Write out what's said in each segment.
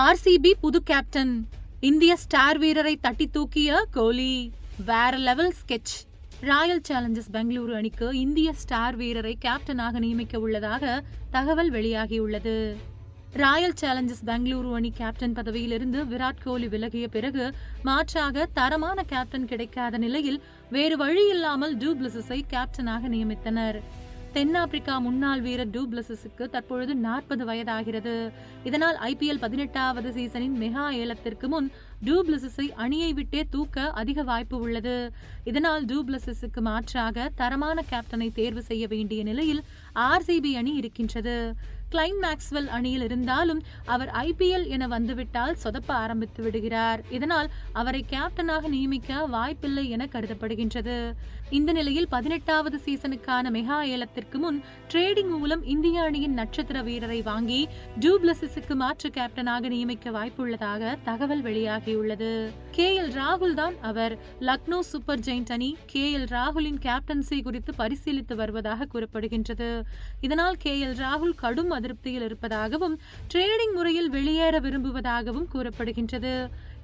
RCB புது captain இந்திய star வீரரை தட்டி தூக்கிய கோலி. வேற level sketch Royal Challengers Bengaluru அணிக்கு இந்திய ஸ்டார் வீரரை கேப்டனாக நியமிக்க உள்ளதாக தகவல் வெளியாகியுள்ளது. ராயல் சேலஞ்சர்ஸ் பெங்களூரு அணி கேப்டன் பதவியிலிருந்து விராட் கோலி விலகிய பிறகு மாற்றாக தரமான கேப்டன் கிடைக்காத நிலையில் வேறு வழி இல்லாமல் டூப்ளஸை கேப்டனாக நியமித்தனர். தென்னாப்பிரிக்கா முன்னாள் வீரர் டூப்ளஸுக்கு தற்பொழுது நாற்பது வயதாகிறது. இதனால் ஐபிஎல் பதினெட்டாவது சீசனின் மெகா ஏலத்திற்கு முன் டூப்ளஸை அணியை விட்டே தூக்க அதிக வாய்ப்பு உள்ளது. இதனால் டூப்ளஸுக்கு மாற்றாக தரமான கேப்டனை தேர்வு செய்ய வேண்டிய நிலையில் ஆர்சிபி அணி இருக்கின்றது. கிளைன் மேக்ஸ்வெல் அணியில் இருந்தாலும் அவர் ஐபிஎல் என வந்துவிட்டால் சொதப்ப ஆரம்பித்து விடுகிறார். இதனால் அவரை கேப்டனாக நியமிக்க வாய்ப்பில்லை என கருதப்படுகின்றது. இந்த நிலையில் பதினெட்டாவது சீசனுக்கான மெகா ஏலத்திற்கு முன் ட்ரேடிங் மூலம் இந்திய அணியின் நட்சத்திர வீரரை வாங்கி டூப்ளசிஸுக்கு மாற்று கேப்டனாக நியமிக்க வாய்ப்புள்ளதாக தகவல் வெளியாகியுள்ளது. கே. எல். ராகுல் தான் அவர் லக்னோ சூப்பர் ஜெயிண்ட் அணி கே. எல். ராகுலின் கேப்டன்சி குறித்து பரிசீலித்து வருவதாக கூறப்படுகின்றது. இதனால் கே. எல். ராகுல் கடும் அதிருப்தியில் இருப்பதாகவும் ட்ரேடிங் முறையில் வெளியேற விரும்புவதாகவும் கூறப்படுகின்றது.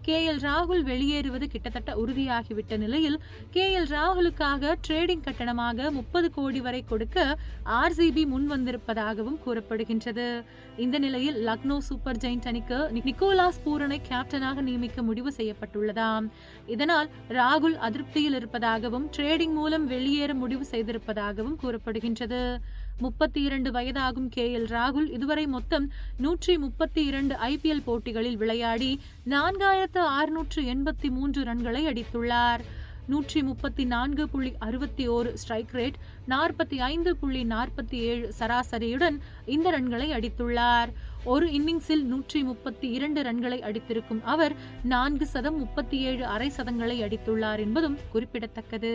கே எல் ராகுல் வெளியேறுவது கிட்டத்தட்ட உறுதியாகிவிட்ட நிலையில் கே எல் ராகுலுக்காக ட்ரேடிங் கட்டணமாக முப்பது கோடி வரை கொடுக்க ஆர்சிபி முன் வந்திருப்பதாகவும் கூறப்படுகின்றது. இந்த நிலையில் லக்னோ சூப்பர் ஜெயிண்ட் அணிக்கு நிக்கோலாஸ் பூரனை கேப்டனாக நியமிக்க முடிவு செய்யப்பட்டுள்ளதாம். இதனால் ராகுல் அதிருப்தியில் இருப்பதாகவும் ட்ரேடிங் மூலம் வெளியேற முடிவு செய்திருப்பதாகவும் கூறப்படுகின்றது. முப்பத்தி இரண்டு வயதாகும் கே எல் ராகுல். இதுவரை மொத்தம் நூற்றி முப்பத்தி இரண்டு ஐபிஎல் போட்டிகளில் விளையாடி நான்காயிரத்து ஆறுநூற்று எண்பத்தி மூன்று ரன்களை அடித்துள்ளார். நூற்றி முப்பத்தி நான்கு புள்ளி அறுபத்தி ஓரு ஸ்ட்ரைக் ரேட் நாற்பத்தி ஐந்து புள்ளி நாற்பத்தி ஏழு சராசரியுடன் இந்த ரன்களை அடித்துள்ளார். ஒரு இன்னிங்ஸில் நூற்றி முப்பத்தி இரண்டு ரன்களை அடித்திருக்கும் அவர் நான்கு சதம் முப்பத்தி ஏழு அரை சதங்களை அடித்துள்ளார் என்பதும் குறிப்பிடத்தக்கது.